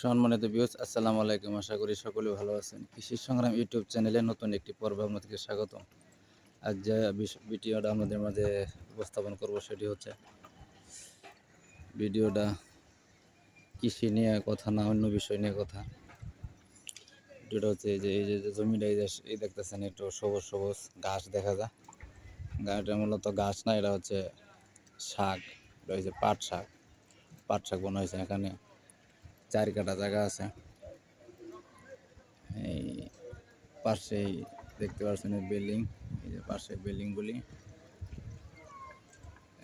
সম্মানিত বিয়স আসসালামু আলাইকুম। আশা করি সকলে ভালো আছেন। কৃষি সংগ্রাম ইউটিউব চ্যানেলে নতুন একটি পর্ব আপনাদেরকে স্বাগত আজ যে ভিডিওটা আমাদের মাঝে উপস্থাপন করব সেটি হচ্ছে ভিডিওটা কৃষি নিয়ে কথা না অন্য বিষয় নিয়ে কথা। ভিডিওটা হচ্ছে যে, এই যে জমিটা, এই যে এই দেখতেছেন একটু সবুজ সবুজ ঘাস দেখা যায়। গাছটা মূলত ঘাস না, এটা হচ্ছে শাক, এটা হচ্ছে পাট শাক। পাট শাক বোনা হয়েছে এখানে। চার কাটা জায়গা আছে। এই পাশেই দেখতে পাচ্ছেন বিল্ডিং, এই যে পাশে বিল্ডিংগুলি।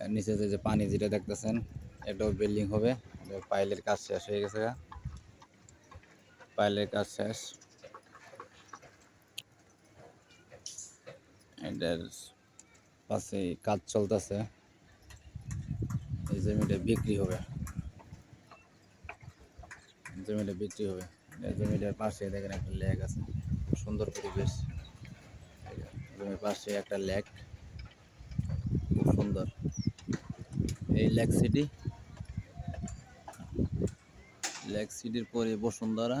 নিচে যে- পানি যেটা দেখতেছেন, এটাও বিল্ডিং হবে। পাইলের কাজ শেষ হয়ে গেছে। পাইলের কাজ শেষ। এটার পাশে কাজ চলতেছে। এই জমিটা বিক্রি হবে। জমিটা বিক্রি হবে। জমিটার পাশে দেখেন একটা লেক আছে, সুন্দর পরিবেশ। জমির পাশে একটা লেক, খুব সুন্দর। এই লেক সিটি, লেক সিটির পরে বসুন্ধরা।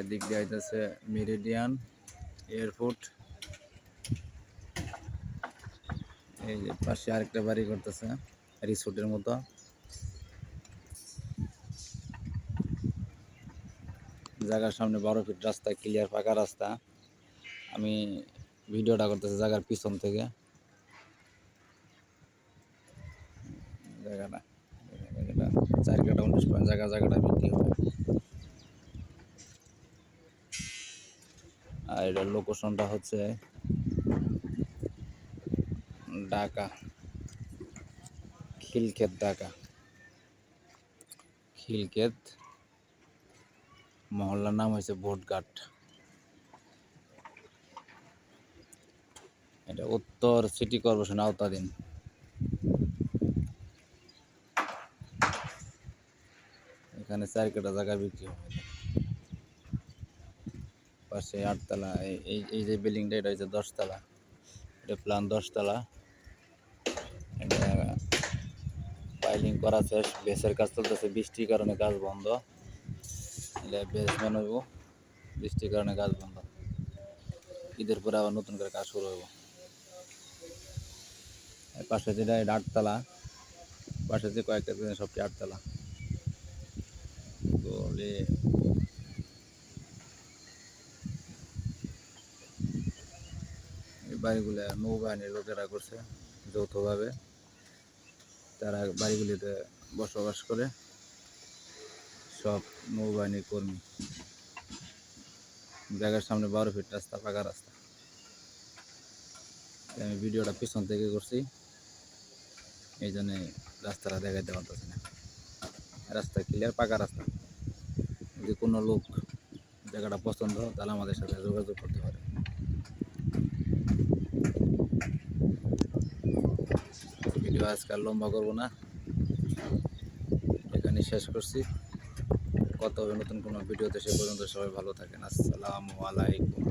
এদিক দিয়ে আইতেছে মেরিডিয়ান এয়ারপোর্ট। এই যে পাশে আরেকটা বাড়ি করতেছে। রিসোর্টের মতো। জায়গার সামনে বারো ফিট রাস্তা ক্লিয়ার ফাঁকা রাস্তা। আমি ভিডিওটা করতেছি জায়গার পিছন থেকে। জায়গাটা জায়গা, জায়গাটা আর এটার লোকেশনটা হচ্ছে ঢাকা। খিলক্ষেত ঢাকা। খিলক্ষেত, মহল্লার নাম হয়েছে ভোটঘাট এটা উত্তর সিটি কর্পোরেশন আওতাধীন। এখানে চার কাটা জায়গা বিক্রি হবে পাশে আটতলা, এই এই যে বিল্ডিংটা, এটা হচ্ছে দশতলা। এটা প্ল্যান দশতলা। এটা পাইলিং করা শেষ বেসের কাজ চলতেছে, বৃষ্টির কারণে কাজ বন্ধ। এটা বেস বানাবো বৃষ্টির কারণে কাজ বন্ধ। ঈদের পরে আবার নতুন করে কাজ শুরু হইব। পাশে যেটা এটা আটতলা, পাশে যে কয়েকটা building সবটি আটতলা। বলে এই বাড়িগুলো নৌবাহিনীর লোকেরা করছে যৌথভাবে। তারা বাড়িগুলিতে বসবাস করে। সব নৌবাহিনীর কর্মী। জায়গার সামনে বারো ফিট রাস্তা, পাকা রাস্তা। আমি ভিডিওটা পিছন থেকে করছি। এই জন্যে রাস্তাটা দেখাইতে পারতেছি না। রাস্তা ক্লিয়ার পাকা রাস্তা। যদি কোনো লোক জায়গাটা পছন্দ তাহলে আমাদের সাথে যোগাযোগ করতে পারে। ভিডিও আজকাল লম্বা করব না। এখানে শেষ করছি। কত নতুন কোনো ভিডিওতে, সে পর্যন্ত সবাই ভালো থাকেন। আসসালামু আলাইকুম।